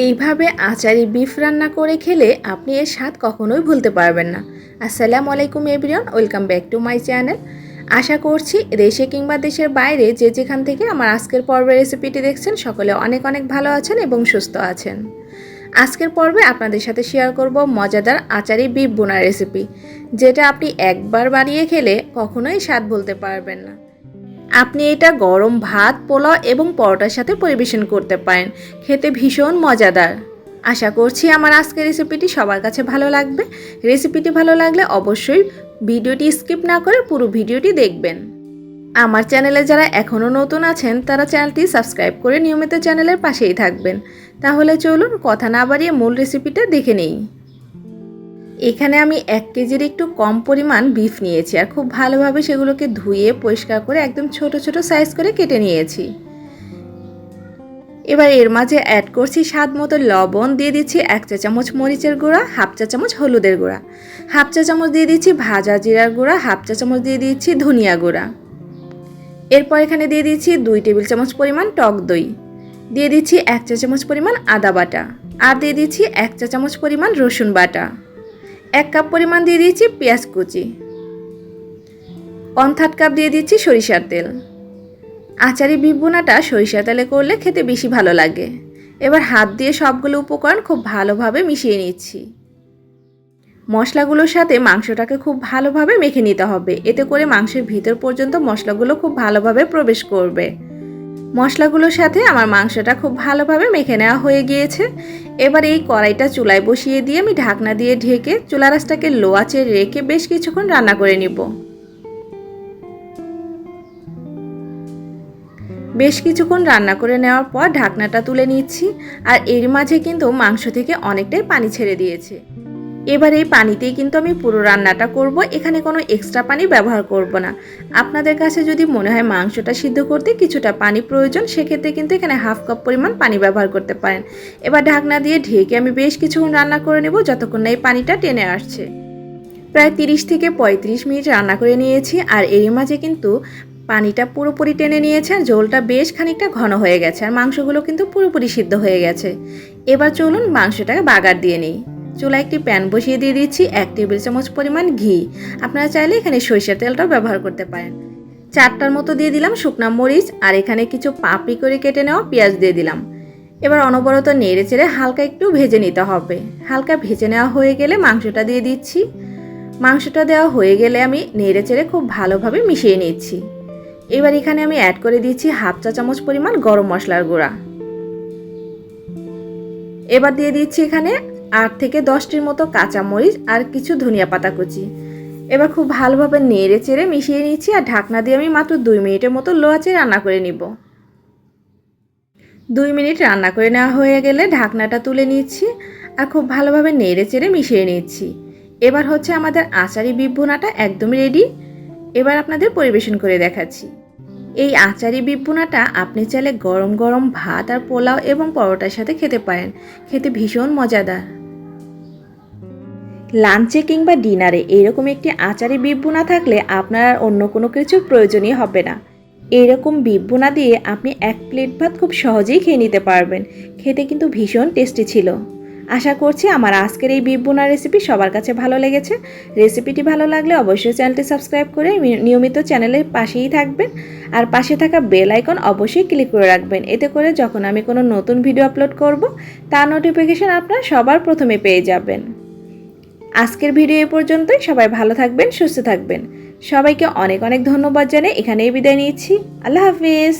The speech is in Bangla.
এইভাবে আচারি বিফ রান্না করে খেলে আপনি এর স্বাদ কখনোই ভুলতে পারবেন না। আসসালামু আলাইকুম everyone welcome back to my channel আশা করছি দেশে কিংবা দেশের বাইরে যে যেখান থেকে আমার আজকের পর্বের রেসিপিটি দেখছেন, সকলে অনেক অনেক ভালো আছেন এবং সুস্থ আছেন। আজকের পর্বে আপনাদের সাথে শেয়ার করব মজাদার আচারি বিফ বোনার রেসিপি যেটা আপনি একবার বানিয়ে খেলে কখনোই স্বাদ ভুলতে পারবেন না। আপনি এটা গরম ভাত, পোলাও এবং পরোটার সাথে পরিবেশন করতে পারেন। খেতে ভীষণ মজাদার। আশা করছি আমার আজকের রেসিপিটি সবার কাছে ভালো লাগবে। রেসিপিটি ভালো লাগলে অবশ্যই ভিডিওটি স্কিপ না করে পুরো ভিডিওটি দেখবেন। আমার চ্যানেলে যারা এখনও নতুন আছেন, তারা চ্যানেলটি সাবস্ক্রাইব করে নিয়মিত চ্যানেলের পাশেই থাকবেন। তাহলে চলুন কথা না বাড়িয়ে মূল রেসিপিটা দেখে নেই। এখানে আমি এক কেজির একটু কম পরিমাণ বিফ নিয়েছি আর খুব ভালোভাবে সেগুলোকে ধুয়ে পরিষ্কার করে একদম ছোট ছোট সাইজ করে কেটে নিয়েছি। এবার এর মাঝে অ্যাড করছি স্বাদ মতো লবণ, দিয়ে দিচ্ছি এক চা চামচ মরিচের গুঁড়া, হাফ চা চামচ হলুদের গুঁড়া। হাফ চা চামচ দিয়ে দিচ্ছি ভাজা জিরার গুঁড়া, হাফ চা চামচ দিয়ে দিচ্ছি ধনিয়া গুঁড়া। এরপর এখানে দিয়ে দিচ্ছি দুই টেবিল চামচ পরিমাণ টক দই। দিয়ে দিচ্ছি এক চা চামচ পরিমাণ আদা বাটা। আর দিয়ে দিচ্ছি এক চা চামচ পরিমাণ রসুন বাটা। এক কাপ পরিমাণ দিয়ে দিচ্ছি পেঁয়াজ কুচি। ওয়ান থার্ড কাপ দিয়ে দিচ্ছি সরিষার তেল। আচারি বিবুনাটা সরিষার তেলে করলে খেতে বেশি ভালো লাগে। এবার হাত দিয়ে সবগুলো উপকরণ খুব ভালোভাবে মিশিয়ে নিচ্ছি। মশলাগুলোর সাথে মাংসটাকে খুব ভালোভাবে মেখে নিতে হবে। এতে করে মাংসের ভিতর পর্যন্ত মশলাগুলো খুব ভালোভাবে প্রবেশ করবে। মশলাগুলোর সাথে আমার মাংসটা খুব ভালোভাবে মেখে নেওয়া হয়ে গিয়েছে। এবার এই কড়াইটা চুলায় বসিয়ে দিয়ে আমি ঢাকনা দিয়ে ঢেকে চুলা রাসটাকে লো রেখে বেশ কিছুক্ষণ রান্না করে নিব। বেশ কিছুক্ষণ রান্না করে নেওয়ার পর ঢাকনাটা তুলে নিচ্ছি আর এর মাঝে কিন্তু মাংস থেকে অনেকটাই পানি ছেড়ে দিয়েছে। এবার এই পানিতেই কিন্তু আমি পুরো রান্নাটা করব। এখানে কোনো এক্সট্রা পানি ব্যবহার করব না। আপনাদের কাছে যদি মনে হয় মাংসটা সিদ্ধ করতে কিছুটা পানি প্রয়োজন, সেক্ষেত্রে কিন্তু এখানে হাফ কাপ পরিমাণ পানি ব্যবহার করতে পারেন। এবার ঢাকনা দিয়ে ঢেকে আমি বেশ কিছুক্ষণ রান্না করে নেব যতক্ষণ না এই পানিটা টেনে আসছে। প্রায় তিরিশ থেকে পঁয়ত্রিশ মিনিট রান্না করে নিয়েছি আর এর মাঝে কিন্তু পানিটা পুরোপুরি টেনে নিয়েছে আর ঝোলটা বেশ খানিকটা ঘন হয়ে গেছে আর মাংসগুলো কিন্তু পুরোপুরি সিদ্ধ হয়ে গেছে। এবার চলুন মাংসটাকে বাগার দিয়ে নিই। চুলায় একটি প্যান বসিয়ে দিয়ে দিচ্ছি এক টেবিল চামচ পরিমাণ ঘি। আপনারা চাইলে এখানে সরিষার তেলটাও ব্যবহার করতে পারেন। চারটার মতো দিয়ে দিলাম শুকনা মরিচ আর এখানে কিছু পাপড়ি করে কেটে নেওয়া পেঁয়াজ দিয়ে দিলাম। এবার অনবরত নেড়ে চেড়ে হালকা একটু ভেজে নিতে হবে। হালকা ভেজে নেওয়া হয়ে গেলে মাংসটা দিয়ে দিচ্ছি। মাংসটা দেওয়া হয়ে গেলে আমি নেড়ে চেড়ে খুব ভালোভাবে মিশিয়ে নিচ্ছি। এবার এখানে আমি অ্যাড করে দিচ্ছি হাফ চা চামচ পরিমাণ গরম মশলার গুঁড়া। এবার দিয়ে দিচ্ছি এখানে আট থেকে দশটির মতো কাঁচা মরিচ আর কিছু ধনিয়া পাতা কুচি। এবার খুব ভালোভাবে নেড়ে চেড়ে মিশিয়ে নিচ্ছি আর ঢাকনা দিয়ে আমি মাত্র দুই মিনিটের মতো লো আঁচে রান্না করে নিব। দুই মিনিট রান্না করে নেওয়া হয়ে গেলে ঢাকনাটা তুলে নিচ্ছি আর খুব ভালোভাবে নেড়ে চেড়ে মিশিয়ে নিচ্ছি। এবার হচ্ছে আমাদের আচারি বিভুনাটা একদমই রেডি এবার আপনাদের পরিবেশন করে দেখাচ্ছি। এই আচারি বিভুনাটা আপনি চাইলে গরম গরম ভাত আর পোলাও এবং পরোটার সাথে খেতে পারেন। খেতে ভীষণ মজাদার। লাঞ্চে কিংবা ডিনারে এরকম একটি আচারে আচারি বিভুনা থাকলে আপনার আর অন্য কোনো কিছু প্রয়োজনই হবে না। এরকম বিভুনা দিয়ে আপনি এক প্লেট ভাত খুব সহজেই খেয়ে নিতে পারবেন। খেতে কিন্তু ভীষণ টেস্টি ছিল। আশা করছি আমার আজকের এই বিভুনা রেসিপি সবার কাছে ভালো লেগেছে। রেসিপিটি ভালো লাগলে অবশ্যই চ্যানেলটি সাবস্ক্রাইব করে নিয়মিত চ্যানেলের পাশেই থাকবেন। আর পাশে থাকা বেল আইকন অবশ্যই ক্লিক করে রাখবেন। এতে করে যখন আমি কোনো নতুন ভিডিও আপলোড করব, তার নোটিফিকেশান আপনারা সবার প্রথমে পেয়ে যাবেন। আজকের ভিডিও এ পর্যন্তই। সবাই ভালো থাকবেন, সুস্থ থাকবেন। সবাইকে অনেক অনেক ধন্যবাদ জানিয়ে এখানেই বিদায় নিচ্ছি। আল্লাহ হাফিজ।